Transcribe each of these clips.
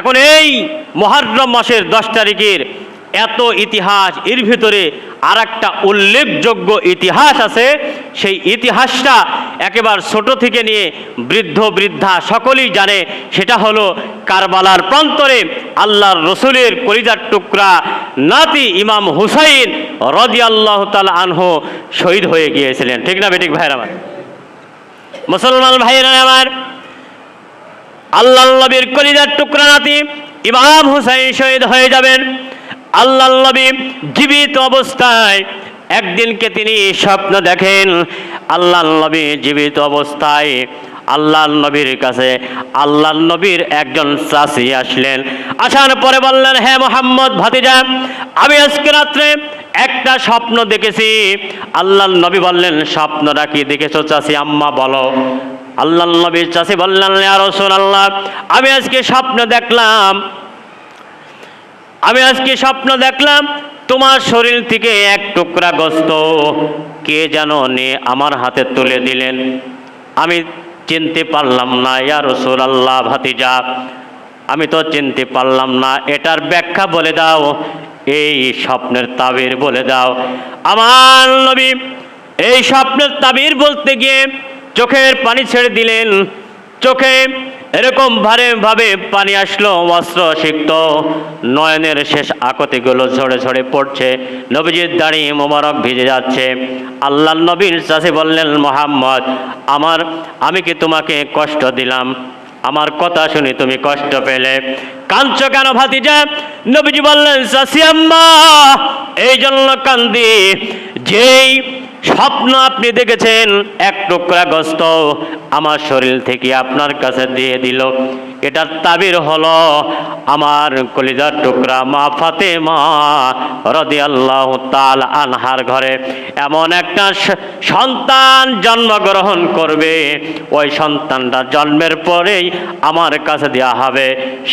এখন এই মহারম মাসের দশ তারিখের এত ইতিহাস, এর ভিতরে আর একটা উল্লেখযোগ্য ইতিহাস আছে। সেই ইতিহাসটা একেবারে ছোট থেকে নিয়ে বৃদ্ধ, বৃদ্ধা সকলেই জানে। সেটা হলো কারবালার প্রান্তরে আল্লাহর রসুলের কলিজার টুকরা নাতি ইমাম হুসাইন রদি আল্লাহ তাল আনহ শহীদ হয়ে গিয়েছিলেন। ঠিক না বেটিক ভাইয়ের আমার? মুসলমান ভাইয়েরা আমার আল্লাহ নবীর কলিজার টুকরা নাতি ইমাম হুসাইন শহীদ হয়ে যাবেন। আল্লাহ নবী জীবিত অবস্থায় একদিনকে তিনি স্বপ্ন দেখেন। আল্লাহ নবী জীবিত অবস্থায় আল্লাহ নবীর কাছে আল্লাহ নবীর একজন চাষি আসলেন। আসার পরে বললেন হ্যাঁ মোহাম্মদ ভাতিজা, আমি আজকে রাত্রে একটা স্বপ্ন দেখেছি। আল্লাহ নবী বললেন, স্বপ্নটা কি দেখেছ চাষি আম্মা, বলো। আল্লাহ নবীর চাষি বললেন রসুল আল্লাহ আমি আজকে স্বপ্ন দেখলাম, আমি আজকে স্বপ্ন দেখলাম, তোমার শরীর থেকে এক টুকরা গোস্ত। কে যেন নিয়ে আমার হাতে তুলে দিলেন। আমি চিনতে পারলাম না, ইয়া রসুল আল্লাহ ভাতিজা, আমি তো চিনতে পারলাম না, এটার ব্যাখ্যা বলে দাও, এই স্বপ্নের তাবির বলে দাও। আমার নবী এই স্বপ্নের তাবির বলতে গিয়ে চোখের পানি ছেড়ে দিলেন। চোখে এরকম ভারে ভাবে পানি আসলো, অস্ত্র সিক্ত। নয়নের শেষ আকতিগুলো ঝরে ঝরে পড়ছে। নবীজির দাড়ি মোবারক ভিজে যাচ্ছে। আল্লাহ নবীর চাষি বললেন, মোহাম্মদ, আমার, আমি কি তোমাকে কষ্ট দিলাম? আমার কথা শুনে তুমি কষ্ট পেলে। কাঞ্চ কেন ভাতিজা? নবীজি বললেন চাষি আম্মা এই জন্য কান্দি। যেই স্বপ্ন আপনি দেখেছেন, এক টুকরা গোস্ত আমার শরীর থেকে আপনার কাছে দিয়ে দিল। এটার তাবির হলো আমার কলিজার টুকরা মা ফাতেমা রদি আল্লাহ তাল আনহার ঘরে। এমন একটা সন্তান জন্মগ্রহণ করবে। ওই সন্তানটা জন্মের পরেই আমার কাছে দেওয়া হবে।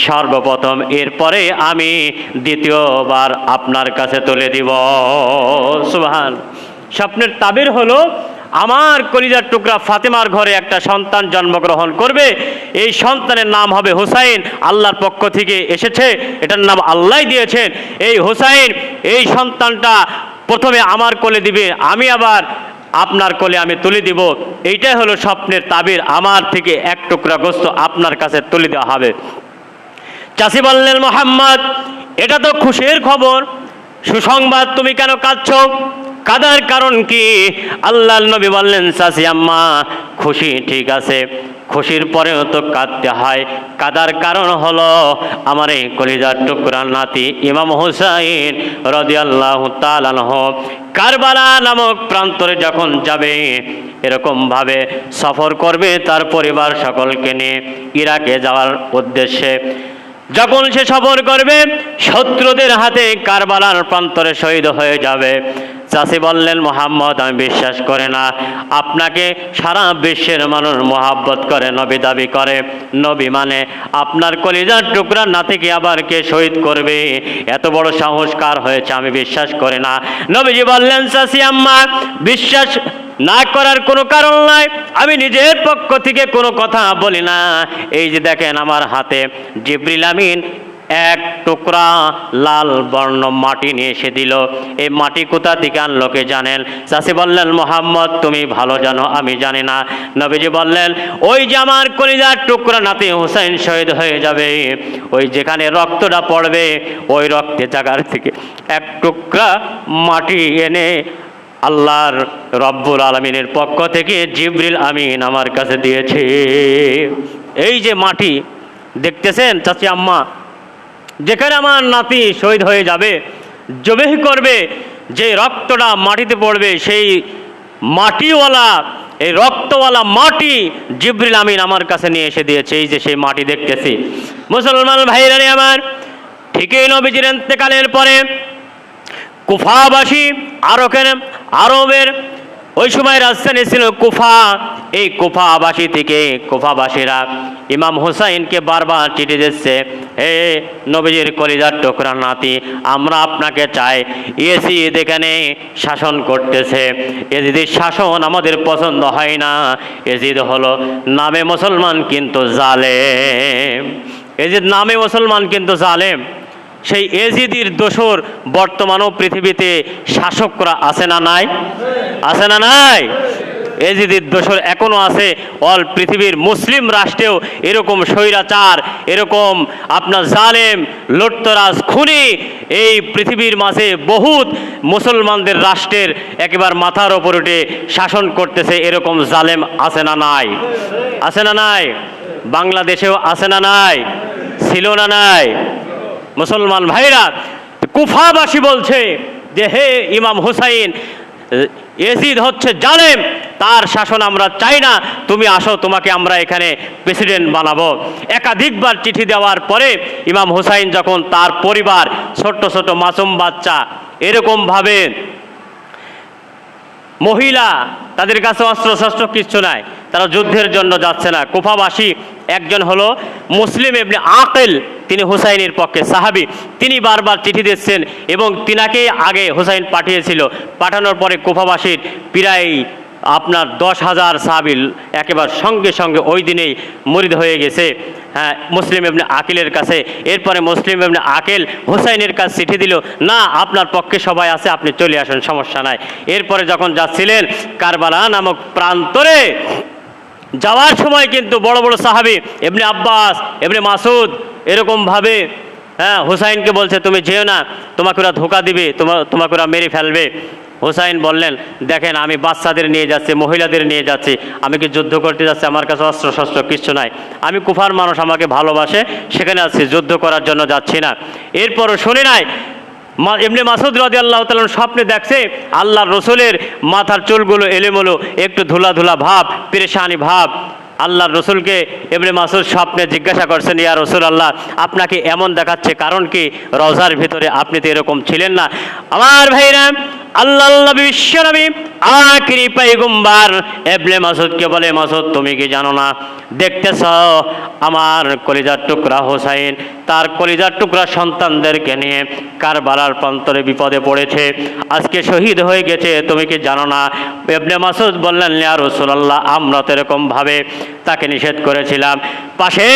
সর্বপ্রথম এরপরে আমি দ্বিতীয়বার আপনার কাছে তুলে দিব। সুবহান। স্বপ্নের তাবির হলো, আমার কলিজার টুকরা ফাতেমার ঘরে একটা সন্তান জন্মগ্রহণ করবে। এই সন্তানের নাম হবে হুসাইন। আল্লাহর পক্ষ থেকে এসেছে, এটার নাম আল্লাহ দিয়েছেন। এই হুসাইন, এই সন্তানটা প্রথমে আমার কোলে দিবে, আমি আবার আপনার কোলে আমি তুলে দিব। এইটাই হলো স্বপ্নের তাবির। আমার থেকে এক টুকরা গোস্ত আপনার কাছে তুলে দেওয়া হবে। চাষি বললেন, মোহাম্মদ, এটা তো খুশির খবর। সুসংবাদ তুমি কেন কাঁদছ? কাদার কারণ কি? আল্লাহ নবী বললেন চাষি আম্মা, খুশি ঠিক আছে, খুশির পরেও তো কাঁদতে হয়। কাদার কারণ হলো আমার এই কলিজার টুকরা নাতি ইমাম হুসাইন রদিয়াল্লাহ তালানহ কারবালা নামক প্রান্তরে যখন যাবে, এরকমভাবে সফর করবে তার পরিবার সকলকে নিয়ে ইরাকে যাওয়ার উদ্দেশ্যে। যখন সে সফর করবে, শত্রুদের হাতে কারবালার প্রান্তরে শহীদ হয়ে যাবে। চাষি বললেন, মোহাম্মদ, আমি বিশ্বাস করে না। আপনাকে সারা বিশ্বের মানুষ মোহাব্বত করে, নবী দাবি করে। নবী মানে আপনার কলিজার টুকরা নাতিকে আবার কে শহীদ করবে? এত বড় সাহস কার হয়েছে? আমি বিশ্বাস করি না। নবীজি বললেন চাষি আম্মা, বিশ্বাস না করার কোনো কারণ নাই। আমি নিজের পক্ষ থেকে কোনো কথা বলি না। এই যে দেখেন আমার হাতে জিব্রিল আমিন এক টুকরা লাল বর্ণ মাটি নিয়ে এসে দিল। এই মাটি কোথা থেকে আনলোকে জানেন? চাষি বললেন, মোহাম্মদ, তুমি ভালো জানো, আমি জানি না। নবীজি বললেন, ওই যে আমার কলিজার টুকরা নাতি হুসাইন শহীদ হয়ে যাবে। ওই যেখানে রক্তটা পড়বে, ওই রক্তে জায়গার থেকে এক টুকরা মাটি এনে আল্লাহর রব্বুল আলমিনের পক্ষ থেকে জিবরিল আমিন আমার কাছে দিয়েছে। এই যে মাটি, দেখতেছেন চাচি আম্মা? যেখানে আমার নাতি শহীদ হয়ে যাবে, জবেহি করবে, যে রক্তটা মাটিতে পড়বে, সেই মাটিওয়ালা, এই রক্তওয়ালা মাটি জিবরিল আমিন আমার কাছে নিয়ে এসে দিয়েছে, এই যে সেই মাটি দেখতেছি। মুসলমান ভাইরানি আমার, ঠিকই নবীজির এতেকালের পরে কুফাবাসী আরকের আরবের ওই সময় রাজধানী ছিল কুফা। এই কুফাবাসী থেকে কুফাবাসীরা ইমাম হুসাইনকে বারবার চিঠি দিচ্ছে হে নবীজির কলিজার টুকরা নাতি, আমরা আপনাকে চাই এসিদ এখানে শাসন করতেছে। এজিদের শাসন আমাদের পছন্দ হয় না। এজিদ হলো নামে মুসলমান কিন্তু জালে এজিদ নামে মুসলমান কিন্তু জালেম। সেই এজিদির দোসর বর্তমানও পৃথিবীতে শাসকরা আছে না নাই? আছে না নাই? এজিদির দোসর এখনও আছে। অল পৃথিবীর মুসলিম রাষ্ট্রেও এরকম স্বৈরাচার, এরকম আপনার জালেম, লুটতরাজ, খুনি এই পৃথিবীর মাঝে বহুত মুসলমানদের রাষ্ট্রের একেবারে মাথার ওপর উঠে শাসন করতেছে এরকম জালেম আছে না নাই? আছে না নাই? বাংলাদেশেও আছে না নাই? ছিল না নাই? মুসলমান ভাইরা, কুফাবাসী বলছে যে, হে ইমাম হুসাইন এজিদ হচ্ছে জালেম তার শাসন আমরা চাই না তুমি আসো তোমাকে আমরা এখানে প্রেসিডেন্ট বানাবো একাধিকবার চিঠি দেওয়ার পরে ইমাম হুসাইন যখন তার পরিবার ছোট্ট ছোট মাসুম বাচ্চা এরকমভাবে মহিলা তাদের কাছে অস্ত্র শস্ত্র কিচ্ছু নাই তারা যুদ্ধের জন্য যাচ্ছে না কুফাবাসী একজন হলো মুসলিম এমনি আকেল, তিনি হুসাইনের পক্ষে সাহাবি। তিনি বারবার চিঠি দিচ্ছেন এবং তিনাকে আগে হুসাইন পাঠিয়েছিল। পাঠানোর পরে কুফাবাসীর প্রায় আপনার দশ হাজার সাহাবিল একেবারে সঙ্গে সঙ্গে ওই দিনেই মরিদ হয়ে গেছে হ্যাঁ মুসলিম এমনি আকিলের কাছে। এরপরে মুসলিম এমনি আকেল হুসাইনের কাছে চিঠি দিল, না, আপনার পক্ষে সবাই আছে, আপনি চলে আসেন, সমস্যা নাই। এরপরে যখন যাচ্ছিলেন কারবালা নামক প্রান্তরে যাওয়ার সময় কিন্তু বড় বড় সাহাবি এমনি আব্বাস এমনি মাসুদ এরকমভাবে হ্যাঁ হুসাইনকে বলছে, তুমি যেও না, তোমাকে ওরা ধোকা দিবে, তোমা, তোমাকে ওরা মেরে ফেলবে। হুসাইন বললেন, দেখেন, আমি বাচ্চাদের নিয়ে যাচ্ছি, মহিলাদের নিয়ে যাচ্ছি, আমি কি যুদ্ধ করতে যাচ্ছি, আমার কাছে অস্ত্র শস্ত্র কিচ্ছু নাই। আমি কুফার মানুষ, আমাকে ভালোবাসে, সেখানে আছি, যুদ্ধ করার জন্য যাচ্ছি না। এরপরও শুনে নাই এমনি মাসুদ রাজি আল্লাহ তালন স্বপ্নে দেখছে আল্লাহর রসুলের মাথার চুলগুলো এলেমলো, একটু ধুলাধুলা ধুলা ভাব, পেরেশানি ভাব। আল্লাহর রসুলকে এমনি মাসুদ স্বপ্নে জিজ্ঞাসা করছেন, ইয়া রসুল আল্লাহ আপনাকে এমন দেখাচ্ছে কারণ কি? রজার ভিতরে আপনি তো এরকম ছিলেন না। আমার ভাইরা আল্লাহ আল্লাহ বিশ্বনবী, আখিরি পাইগুম্বার এবনে মাসুদকে বলে, মাসুদ, তুমি কি জানো না? দেখতেছ, আমার কলিজার টুকরা হোসাইন, তার কলিজার টুকরা সন্তানদেরকে নিয়ে প্রান্তরে বিপদে পড়েছে, আজকে শহীদ হয়ে গেছে, তুমি কি জানো না? এবনে মাসুদ বললেন রসুলাল্লাহ, আমরা তো এরকমভাবে তাকে নিষেধ করেছিলাম। পাশে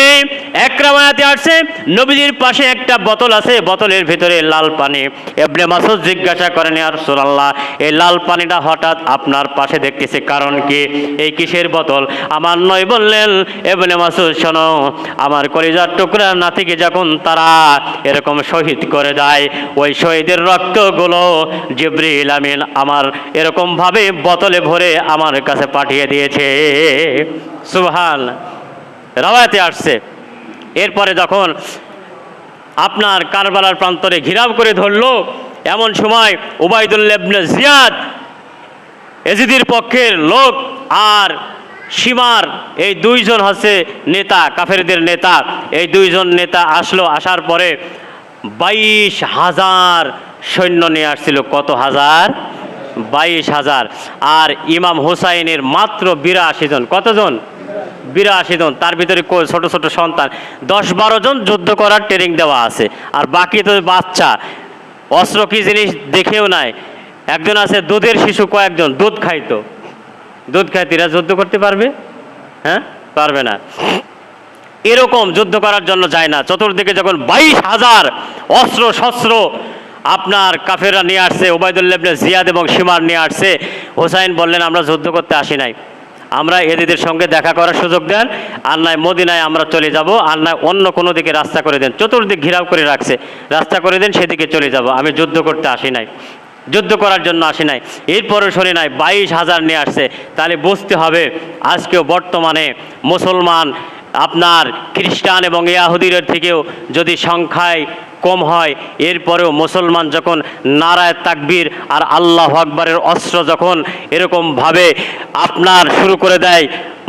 এক রামায়াতে আসছে, নবীজির পাশে একটা বোতল আছে, বোতলের ভিতরে লাল পানি। এবনে মাসুদ জিজ্ঞাসা করেন আর সুরাল্লাহ এই লাল পানিটা হঠাৎ আপনার পাশে দেখতেছে, কারণ কি? এই কিসের বোতল? আমার নয় বললেন, এবনে মাসুদ, শোনো, আমার কলিজার টুকরা নাতিকে যখন তারা এরকম শহীদ করে দেয়, ওই শহীদের রক্তগুলো জিব্রিল আমিন আমার এরকমভাবে বোতলে ভরে আমার কাছে পাঠিয়ে দিয়েছে। সুবহান রাওয়াতে আসছে। এরপরে যখন আপনার কারবালার প্রান্তরে ঘিরাও করে ধরলো এমন সময় উবাইদুল্লেবনে জিয়াদ এজিদির পক্ষের লোক আর সীমার এই দুইজন হচ্ছে নেতা, কাফেরদের নেতা। এই দুইজন নেতা আসলো, আসার পরে বাইশ হাজার সৈন্য নিয়ে আসছিল। কত হাজার? বাইশ হাজার। আর ইমাম হুসাইনের মাত্র বিরাশি জন। কতজন? বিরাশি জন। তার ভিতরে ছোট ছোট সন্তান। দশ বারো জন যুদ্ধ করার ট্রেনিং দেওয়া আছে। আর বাকি তো বাচ্চা। অস্ত্র কি জিনিস দেখেও নাই। একজন আছে, দুধের শিশু কয়েকজন, দুধ খাইতো। দুধ খাইতে এরা যুদ্ধ করতে পারবে? হ্যাঁ? পারবে না। এরকম যুদ্ধ করার জন্য যায় না। চতুর্দিকে যখন বাইশ হাজার অস্ত্র শস্ত্র আপনার কাফেররা নিয়ে আসছে ওবায়দুল্লাবনে জিয়াদ এবং সীমার নিয়ে আসছে, হোসাইন বললেন, আমরা যুদ্ধ করতে আসি নাই। আমরা এদের সঙ্গে দেখা করার সুযোগ দেন। আর নয় মদিনায় আমরা চলে যাব। আর নয় অন্য কোনো দিকে রাস্তা করে দেন। চতুর্দিক ঘিরাও করে রাখছে। রাস্তা করে দেন, সেদিকে চলে যাব। আমি যুদ্ধ করতে আসি নাই। যুদ্ধ করার জন্য আসি নাই। এরপরে শুনি নাই, বাইশ হাজার নিয়ে আসছে। তাহলে বুঝতে হবে, আজকেও বর্তমানে মুসলমান, আপনার খ্রিস্টান এবং ইয়াহুদিদের থেকেও যদি সংখ্যায় কম হয়। এরপরেও মুসলমান যখন নারায় তাকবীর আর আল্লাহ আকবরের অস্ত্র যখন এরকমভাবে আপনার শুরু করে দেয়,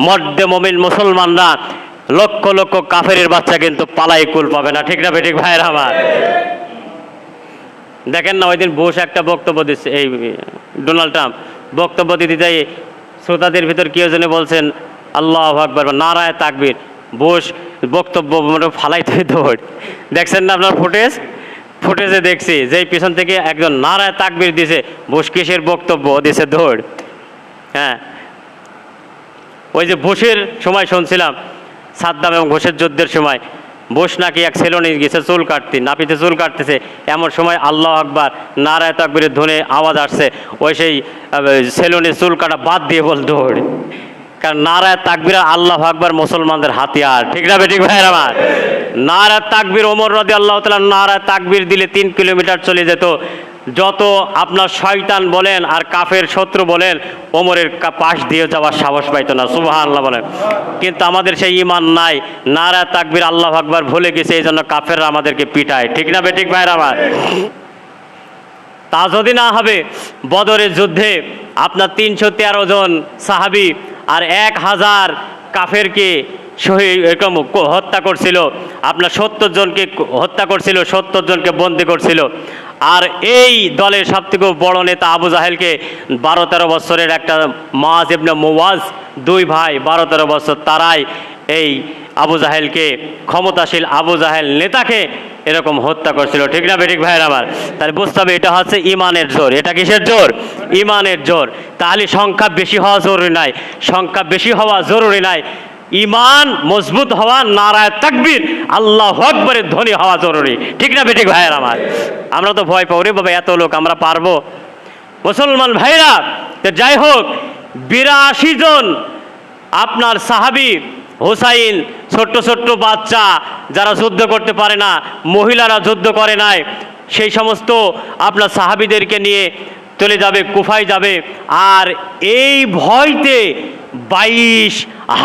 মর্দে মমিন মুসলমানরা লক্ষ লক্ষ কাফেরের বাচ্চা কিন্তু পালাই কুল পাবে না। ঠিক না ঠিক ভাইয়ের আমার? দেখেন না ওই দিন বুশ একটা বক্তব্য দিচ্ছে, এই, ডোনাল্ড ট্রাম্প। বক্তব্য দিতে যাই, শ্রোতাদের ভিতর কেউ জনে বলছেন, আল্লাহ আকবর নারায় তাকবীর। বুশ বক্তব্য মানে ফালাইতে দৌড়। দেখছেন না আপনার ফুটেজ ফুটেজে দেখছি, যেই পিছন থেকে একজন নারায় তাকবির দিছে বুশ কিসের বক্তব্য? দিছে দৌড়। হ্যাঁ। ওই যে বুশের সময় শুনছিলাম, সাদ্দাম এবং ঘোষের যুদ্ধের সময়। বস নাকি এক সেলুনে গেছে চুল কাটতে, নাপিতে চুল কাটতেছে। এমন সময় আল্লাহ আকবার নারায় তাকবিরের ধনে আওয়াজ আসছে। ওই সেই সেলুনে চুল কাটা বাদ দিয়ে বল দৌড়। কারণ নারায় তাকবির আল্লাহ আকবার মুসলমানদের হাতিয়ার। ঠিক না বেঠিক ভাইয়ের আমার নারায় তাকবির ওমর রদি আল্লাহ তালা নারায় তাকবির দিলে তিন কিলোমিটার চলে যেত। যত আপনার শয়তান বলেন আর কাফের শত্রু বলেন, ওমরের পাশ দিয়ে যাওয়ার সাহস পাইতো না সুবাহ আল্লাহ বলেন। কিন্তু আমাদের সেই ইমান নাই নারা তাকবির আল্লাহ আকবার ভুলে গেছে, এই জন্য কাফেররা আমাদেরকে পিটায়। ঠিক না বেঠিক ভাইয়ের আমার তা যদি না হবে, বদরের যুদ্ধে আপনার তিনশো তেরো জন সাহাবি আর এক হাজার কাফেরকে শহীদ, এরকম হত্যা করছিল। আপনার সত্তর জনকে হত্যা করছিল, সত্তর জনকে বন্দি করছিল। আর এই দলের সবথেকে বড় নেতা আবু জাহেলকে বারো তেরো বছরের একটা মাজ এবনে মোয়াজ দুই ভাই, বারো তেরো বছর, তারাই এই আবু জাহেলকে, ক্ষমতাশীল আবু জাহেল নেতাকে এরকম হত্যা করছিল। ঠিক না বেঠিক ভাইয়ের আমার তাহলে বুঝতে হবে এটা হচ্ছে ইমানের জোর। এটা কিসের জোর? ইমানের জোর। তাহলে সংখ্যা বেশি হওয়া জরুরি নাই। সংখ্যা বেশি হওয়া জরুরি নাই। ইমান মজবুত হওয়া নারায় তাকবির, আল্লাহ আকবরের ধ্বনি হওয়া জরুরি। ঠিক না বেঠিক ভাইয়ের আমার আমরা তো ভয় পাও রে বাবা, এত লোক, আমরা পারব? মুসলমান ভাইরা যাই হোক, বিরাশি জন আপনার সাহাবি হোসাইন ছোট্ট ছোট্ট বাচ্চা যারা যুদ্ধ করতে পারে না, মহিলারা যুদ্ধ করে নাই, সেই সমস্ত আপনার সাহাবিদেরকে নিয়ে চলে যাবে, কুফায় যাবে। আর এই ভয়তে বাইশ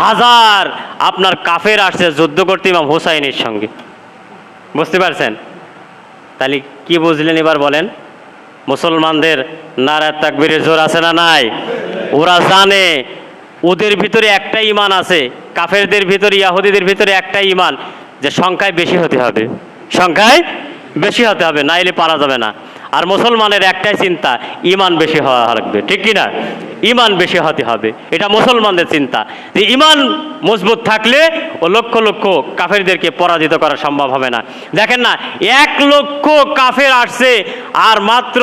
হাজার আপনার কাফের আসছে যুদ্ধ করতে ইমাম হোসাইনের সঙ্গে। বুঝতে পারছেন? তাহলে কি বুঝলেন এবার বলেন? মুসলমানদের নারায় তাকবীরের জোর আছে না নাই? ওরা জানে ওদের ভিতরে একটাই ইমান আছে, কাফেরদের ভিতরে, ইয়াহুদিদের ভিতরে একটাই ইমান যে সংখ্যায় বেশি হতে হবে। সংখ্যায় বেশি হতে হবে, না নাইলে পারা যাবে না। আর মুসলমানের একটাই চিন্তা ইমান বেশি হওয়া লাগবে, ঠিক কি না ইমান বেশি হতে হবে, এটা মুসলমানদের চিন্তা। যে ইমান মজবুত থাকলে ও লক্ষ লক্ষ কাফেরদেরকে পরাজিত করা সম্ভব হবে না। দেখেন না, এক লক্ষ কাফের আসছে আর মাত্র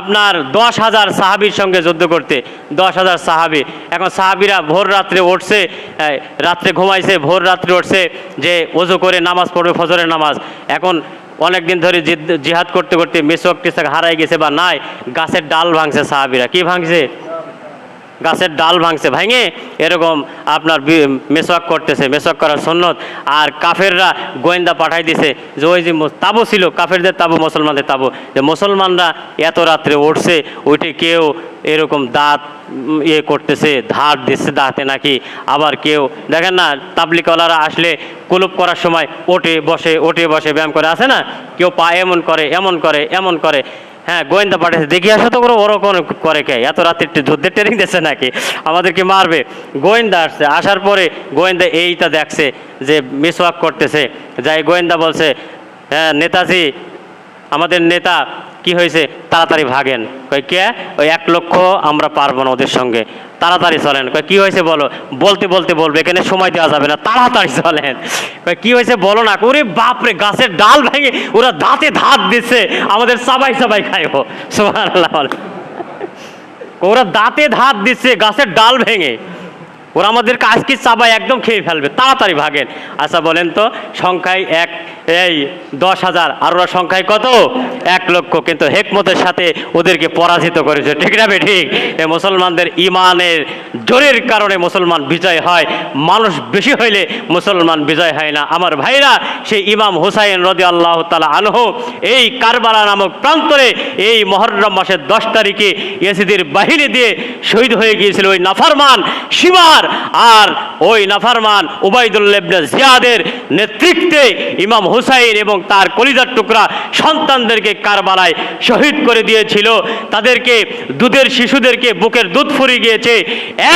আপনার দশ হাজার সাহাবির সঙ্গে যুদ্ধ করতে, দশ হাজার সাহাবি। এখন সাহাবিরা ভোর রাত্রে উঠছে রাত্রে ঘুমাইছে, ভোর রাত্রে উঠছে যে ওজু করে নামাজ পড়বে, ফজরের নামাজ। এখন অনেক দিন ধরে জিহাদ করতে করতে মেসোক টেসাক হারাই গেছে বা নাই, গাছের ডাল ভাঙছে সাহাবিরা। কি ভাঙছে? গাছের ডাল ভাঙছে, ভাঙে। এরকম আপনার মেসওয়াক করতেছে, মেসওয়াক করার সন্ন্যত আর কাফেররা গোয়েন্দা পাঠাই দিছে যে ওই যে তাবু ছিল, কাফেরদের তাবু, মুসলমানদের তাবু। যে মুসলমানরা এত রাত্রে উঠছে, উঠে কেউ এরকম দাঁত ইয়ে করতেছে, ধার দিচ্ছে দাঁতে নাকি, আবার কেউ, দেখেন না, তাবলিকওয়ালারা আসলে কুলুপ করার সময় ওঠে বসে ওঠে বসে ব্যায়াম করে আসে না? কেউ পা এমন করে এমন করে এমন করে। হ্যাঁ গোয়েন্দা পাঠিয়েছে দেখি আসো তো করে ওরকম করে কে? এত রাতে একটু যুদ্ধের ট্রেনিং দিচ্ছে নাকি? আমাদেরকে মারবে। গোয়েন্দা আসছে, আসার পরে গোয়েন্দা এইটা দেখছে যে মিসওয়াক করতেছে। যাই, গোয়েন্দা বলছে হ্যাঁ নেতাজি, আমাদের নেতা কি হয়েছে? তাড়াতাড়ি ভাগেন। কই কে? ওই এক লক্ষ আমরা পারব না ওদের সঙ্গে। তাড়াতাড়ি চলেন। কই কী হয়েছে বলো? বলতে বলতে বলবে, এখানে সময় দেওয়া যাবে না। তাড়াতাড়ি চলেন। কই কী হয়েছে বলো না? ওরে বাপরে গাছের ডাল ভেঙে ওরা দাঁতে ধাত দিচ্ছে। আমাদের সবাই সবাই খাইবো। বলেন। ওরা দাঁতে ধাত দিচ্ছে, গাছের ডাল ভেঙে। ওরা আমাদেরকে আজকে চাবাই একদম খেয়ে ফেলবে, তাড়াতাড়ি ভাগেন। আচ্ছা বলেন তো, সংখ্যায় এক, এই দশ হাজার, আর ওরা সংখ্যায় কত? এক লক্ষ, কিন্তু হেকমতের সাথে ওদেরকে পরাজিত করেছে, ঠিক না ঠিক? মুসলমানদের ইমানের জোরের কারণে মুসলমান বিজয় হয়, মানুষ বেশি হইলে মুসলমান বিজয় হয় না। আমার ভাইরা, সেই ইমাম হুসাইন রদি আল্লাহ তালা আনহ, এই কারবালা নামক প্রান্তরে এই মহরম মাসের দশ তারিখে ইয়াসিদের বাহিনী দিয়ে শহীদ হয়ে গিয়েছিল ওই নাফারমান সীমার আর ওই নাফারমান উবাইদুল্লেবনে জিয়াদের নেতৃত্বে ইমাম হুসাইন এবং তার কলিদার টুকরা সন্তানদেরকে কারবালায় শহীদ করে দিয়েছিল। তাদেরকে দুধের শিশুদেরকে বুকের দুধ ফুরিয়ে গিয়েছে।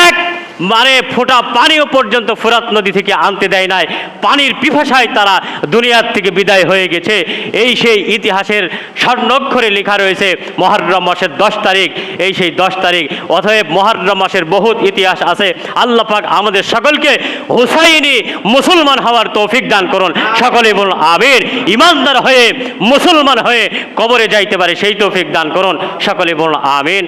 এক মানে ফোটা পানিও পর্যন্ত ফোরাত নদী থেকে আনতে দেয় নাই। পানির পিপাসায় তারা দুনিয়ার থেকে বিদায় হয়ে গেছে। এই সেই ইতিহাসের স্বর্ণক্ষরে লেখা রয়েছে, মহরম মাসের দশ তারিখ। এই সেই দশ তারিখ, অতএব মহরম মাসের বহুত ইতিহাস আছে। আল্লাহ পাক আমাদের সকলকে হুসাইনি মুসলমান হওয়ার তৌফিক দান করুন। সকলে বলুন আবির ইমানদার হয়ে, মুসলমান হয়ে কবরে যাইতে পারে, সেই তৌফিক দান করুন। সকলে বলুন, আমিন।